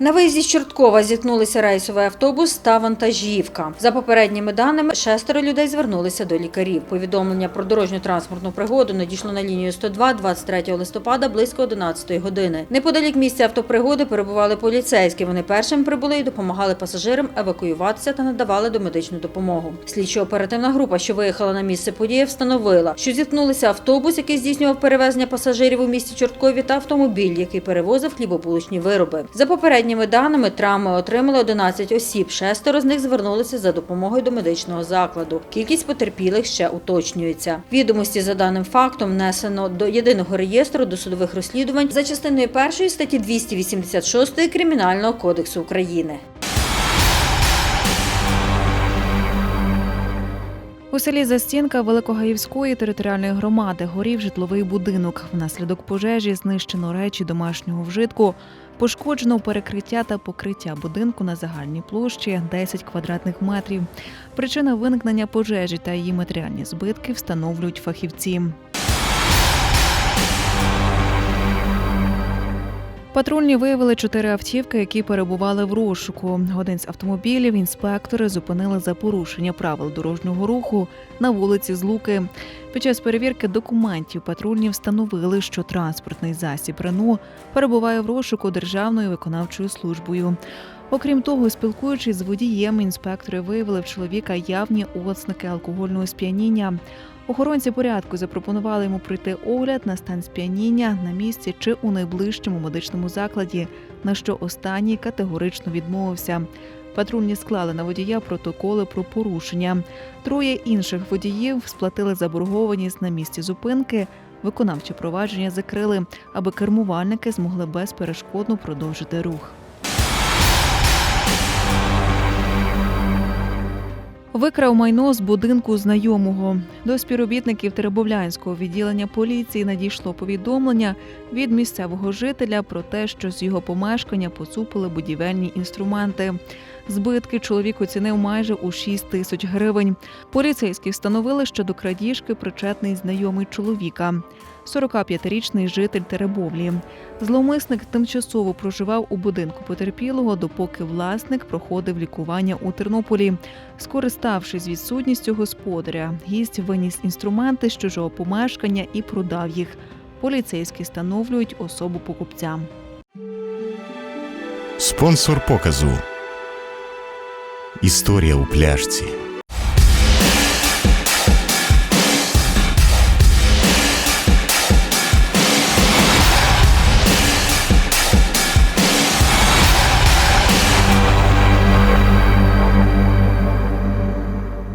На виїзді з Чорткова зіткнулися рейсовий автобус та вантажівка. За попередніми даними, шестеро людей звернулися до лікарів. Повідомлення про дорожню транспортну пригоду надійшло на лінію 102 23 листопада близько 11 години. Неподалік місця автопригоди перебували поліцейські. Вони першим прибули і допомагали пасажирам евакуюватися та надавали домедичну допомогу. Слідчо-оперативна група, що виїхала на місце події, встановила, що зіткнулися автобус, який здійснював перевезення пасажирів у місті Чорткові, та автомобіль, який перевозив хлібобулочні вироби. За попередніми даними, травми отримали 11 осіб. Шестеро з них звернулися за допомогою до медичного закладу. Кількість потерпілих ще уточнюється. Відомості за даним фактом внесено до єдиного реєстру досудових розслідувань за частиною першої статті 286 Кримінального кодексу України. У селі Застінка Великогаївської територіальної громади горів житловий будинок. Внаслідок пожежі знищено речі домашнього вжитку, пошкоджено перекриття та покриття будинку на загальній площі 10 квадратних метрів. Причина виникнення пожежі та її матеріальні збитки встановлюють фахівці. Патрульні виявили чотири автівки, які перебували в розшуку. Один з автомобілів інспектори зупинили за порушення правил дорожнього руху на вулиці Злуки. Під час перевірки документів патрульні встановили, що транспортний засіб Рено перебуває в розшуку Державною виконавчою службою. Окрім того, спілкуючись з водієм, інспектори виявили в чоловіка явні ознаки алкогольного сп'яніння. Охоронці порядку запропонували йому пройти огляд на стан сп'яніння на місці чи у найближчому медичному закладі, на що останній категорично відмовився. Патрульні склали на водія протоколи про порушення. Троє інших водіїв сплатили заборгованість на місці зупинки. Виконавче провадження закрили, аби кермувальники змогли безперешкодно продовжити рух. Викрав майно з будинку знайомого. До співробітників Теребовлянського відділення поліції надійшло повідомлення від місцевого жителя про те, що з його помешкання поцупили будівельні інструменти. Збитки чоловік оцінив майже у 6 тисяч гривень. Поліцейські встановили, що до крадіжки причетний знайомий чоловіка. 45-річний житель Теребовлі. Зловмисник тимчасово проживав у будинку потерпілого, допоки власник проходив лікування у Тернополі. Скориставшись відсутністю господаря, гість виніс інструменти з чужого помешкання і продав їх. Поліцейські встановлюють особу покупця. Спонсор показу. Історія у пляшці.